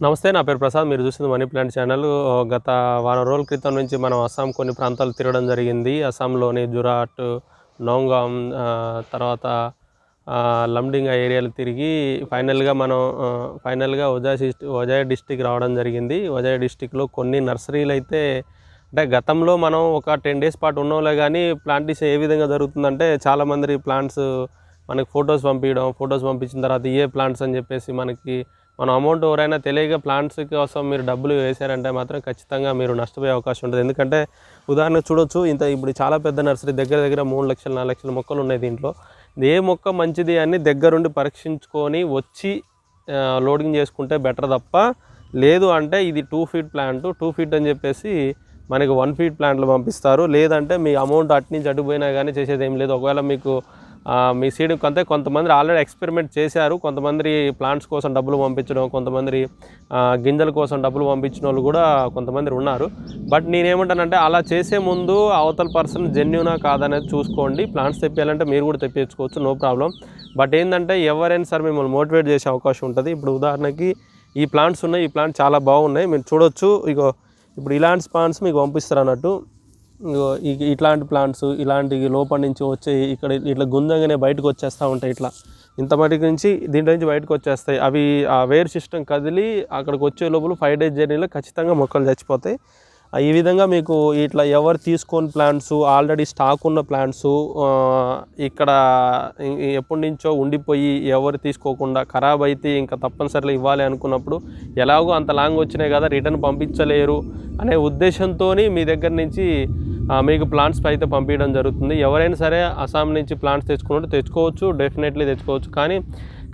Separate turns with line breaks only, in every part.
నమస్తే నా పేరు ప్రసాద్. మీరు చూసింది మనీ ప్లాంట్ ఛానల్. గత వారం రోజుల క్రితం నుంచి మనం అస్సాం కొన్ని ప్రాంతాలు తిరగడం జరిగింది. అస్సాంలోని జురాట్ నోంగాం తర్వాత ఆ, ఏరియాలు తిరిగి ఫైనల్గా మనం ఫైనల్గా ఒజాయ్ డిస్టి డిస్టిక్ రావడం జరిగింది. ఒజాయ్ డిస్టిక్లో కొన్ని నర్సరీలు అయితే అంటే గతంలో మనం ఒక టెన్ డేస్ పాటు ఉన్నోలే కానీ ప్లాంటేషన్ ఏ విధంగా జరుగుతుందంటే చాలామంది ప్లాంట్స్ మనకి ఫొటోస్ పంపించడం ఫొటోస్ పంపించిన తర్వాత ఏ ప్లాంట్స్ అని చెప్పేసి మనకి మన అమౌంట్ ఎవరైనా తెలియక ప్లాంట్స్ కోసం మీరు డబ్బులు వేసారంటే మాత్రం ఖచ్చితంగా మీరు నష్టపోయే అవకాశం ఉంటుంది. ఎందుకంటే ఉదాహరణకు చూడొచ్చు ఇంత ఇప్పుడు చాలా పెద్ద నర్సరీ దగ్గర దగ్గర మూడు లక్షలు నాలుగు లక్షల మొక్కలు ఉన్నాయి దీంట్లో. ఇది ఏ మొక్క మంచిది అని దగ్గరుండి పరీక్షించుకొని వచ్చి లోడింగ్ చేసుకుంటే బెటర్ తప్ప లేదు అంటే ఇది two feet plant two feet అని చెప్పేసి మనకి వన్ ఫీట్ ప్లాంట్లు పంపిస్తారు. లేదంటే మీ అమౌంట్ అటు నుంచి కానీ చేసేది ఏం లేదు. ఒకవేళ మీకు మీ సీడ్ కొంత కొంతమంది ఆల్రెడీ ఎక్స్పెరిమెంట్ చేశారు. కొంతమంది ప్లాంట్స్ కోసం డబ్బులు పంపించడం కొంతమంది గింజల కోసం డబ్బులు పంపించిన వాళ్ళు కూడా కొంతమంది ఉన్నారు. బట్ నేనేమంటానంటే అలా చేసే ముందు అవతల పర్సన్ జెన్యునా కాదనేది చూసుకోండి. ప్లాంట్స్ తెప్పించాలంటే మీరు కూడా తెప్పించుకోవచ్చు నో ప్రాబ్లం బట్ ఏంటంటే ఎవరైనా సార్ మిమ్మల్ని మోటివేట్ చేసే అవకాశం ఉంటుంది. ఇప్పుడు ఉదాహరణకి ఈ ప్లాంట్స్ ఉన్నాయి ఈ ప్లాంట్ చాలా బాగున్నాయి. మీరు చూడొచ్చు ఇగో ఇప్పుడు ఇలాంటి ప్లాంట్స్ మీకు పంపిస్తారు అన్నట్టు ఇట్లాంటి ప్లాంట్స్ ఇలాంటి లోపల నుంచి వచ్చే ఇక్కడ ఇట్లా గుందంగానే బయటకు వచ్చేస్తూ ఉంటాయి ఇట్లా. ఇంత మటుకు నుంచి దీంట్లో నుంచి బయటకు వచ్చేస్తాయి. అవి ఆ వేర్ సిస్టమ్ కదిలి అక్కడికి వచ్చే లోపల ఫైవ్ డేస్ జర్నీలో ఖచ్చితంగా మొక్కలు చచ్చిపోతాయి. ఈ విధంగా మీకు ఇట్లా ఎవరు తీసుకొని ప్లాంట్స్ ఆల్రెడీ స్టాక్ ఉన్న ప్లాంట్స్ ఇక్కడ ఎప్పటి నుంచో ఉండిపోయి ఎవరు తీసుకోకుండా ఖరాబ్ అయితే ఇంకా తప్పనిసరిగా ఇవ్వాలి అనుకున్నప్పుడు ఎలాగో అంత లాంగ్ వచ్చినాయి కదా రిటర్న్ పంపించలేరు అనే ఉద్దేశంతో మీ దగ్గర నుంచి మీకు ప్లాంట్స్ అయితే పంపించడం జరుగుతుంది. ఎవరైనా సరే అస్సాం నుంచి ప్లాంట్స్ తెచ్చుకున్నట్టు తెచ్చుకోవచ్చు డెఫినెట్లీ తెచ్చుకోవచ్చు. కానీ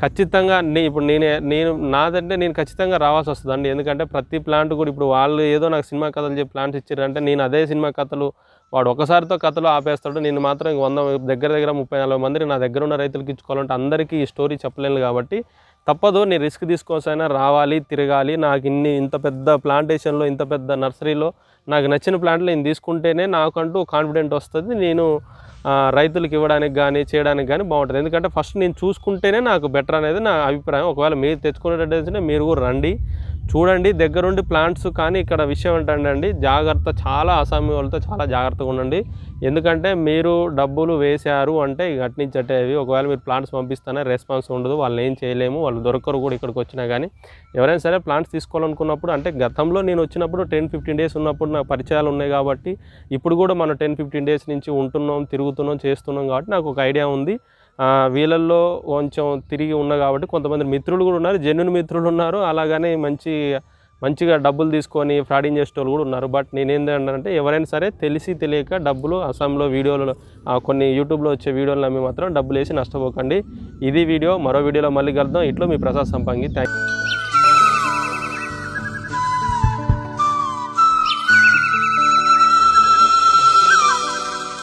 ఖచ్చితంగా నీ ఇప్పుడు నేనే నేను నాదంటే నేను ఖచ్చితంగా రావాల్సి వస్తుందండి. ఎందుకంటే ప్రతి ప్లాంట్ కూడా ఇప్పుడు వాళ్ళు ఏదో నాకు సినిమా కథలు చెప్పి ప్లాంట్స్ ఇచ్చారంటే నేను అదే సినిమా కథలు వాడు ఒకసారితో కథలు ఆపేస్తాడు. నేను మాత్రం ఇంక వంద దగ్గర దగ్గర ముప్పై నలభై మంది నా దగ్గర ఉన్న రైతులకి ఇచ్చుకోవాలంటే అందరికీ ఈ స్టోరీ చెప్పలేను కాబట్టి తప్పదు. నేను రిస్క్ తీసుకోసైనా రావాలి తిరగాలి. నాకు ఇన్ని ఇంత పెద్ద ప్లాంటేషన్లో ఇంత పెద్ద నర్సరీలో నాకు నచ్చిన ప్లాంట్లు నేను తీసుకుంటేనే నాకంటూ కాన్ఫిడెంట్ వస్తుంది. నేను రైతులకు ఇవ్వడానికి కానీ చేయడానికి కానీ బాగుంటుంది. ఎందుకంటే ఫస్ట్ నేను చూసుకుంటేనే నాకు బెటర్ అనేది నా అభిప్రాయం. ఒకవేళ మీరు తెచ్చుకునేటట్టు మీరు కూడా రండి. చూడండి దగ్గరుండి ప్లాంట్స్ కానీ ఇక్కడ విషయం ఏంటండి జాగ్రత్త చాలా అసామి వాళ్ళతో చాలా జాగ్రత్తగా ఉండండి. ఎందుకంటే మీరు డబ్బులు వేశారు అంటే గట్టించటేవి ఒకవేళ మీరు ప్లాంట్స్ పంపిస్తానే రెస్పాన్స్ ఉండదు వాళ్ళు ఏం చేయలేము వాళ్ళు దొరకరు కూడా ఇక్కడికి వచ్చినా కానీ. ఎవరైనా సరే ప్లాంట్స్ తీసుకోవాలనుకున్నప్పుడు అంటే గతంలో నేను వచ్చినప్పుడు టెన్ ఫిఫ్టీన్ డేస్ ఉన్నప్పుడు నాకు పరిచయాలు ఉన్నాయి కాబట్టి ఇప్పుడు కూడా మనం టెన్ ఫిఫ్టీన్ డేస్ నుంచి ఉంటున్నాం తిరుగుతున్నాం చేస్తున్నాం కాబట్టి నాకు ఒక ఐడియా ఉంది. వీళ్ళల్లో కొంచెం తిరిగి ఉన్నా కాబట్టి కొంతమంది మిత్రులు కూడా ఉన్నారు జెన్యున్ మిత్రులు ఉన్నారు. అలాగనే మంచి మంచిగా డబ్బులు తీసుకొని ఫ్రాడింగ్ చేసే వాళ్ళు కూడా ఉన్నారు. బట్ నేనేందంటే ఎవరైనా సరే తెలిసి తెలియక డబ్బులు అస్సాంలో వీడియోలు కొన్ని యూట్యూబ్లో వచ్చే వీడియోలు నమ్మి మాత్రం డబ్బులు వేసి నష్టపోకండి. ఇది వీడియో మరో వీడియోలో మళ్ళీ కలుద్దాం. ఇట్లో మీ ప్రసాద్ సంపంగి. Thank you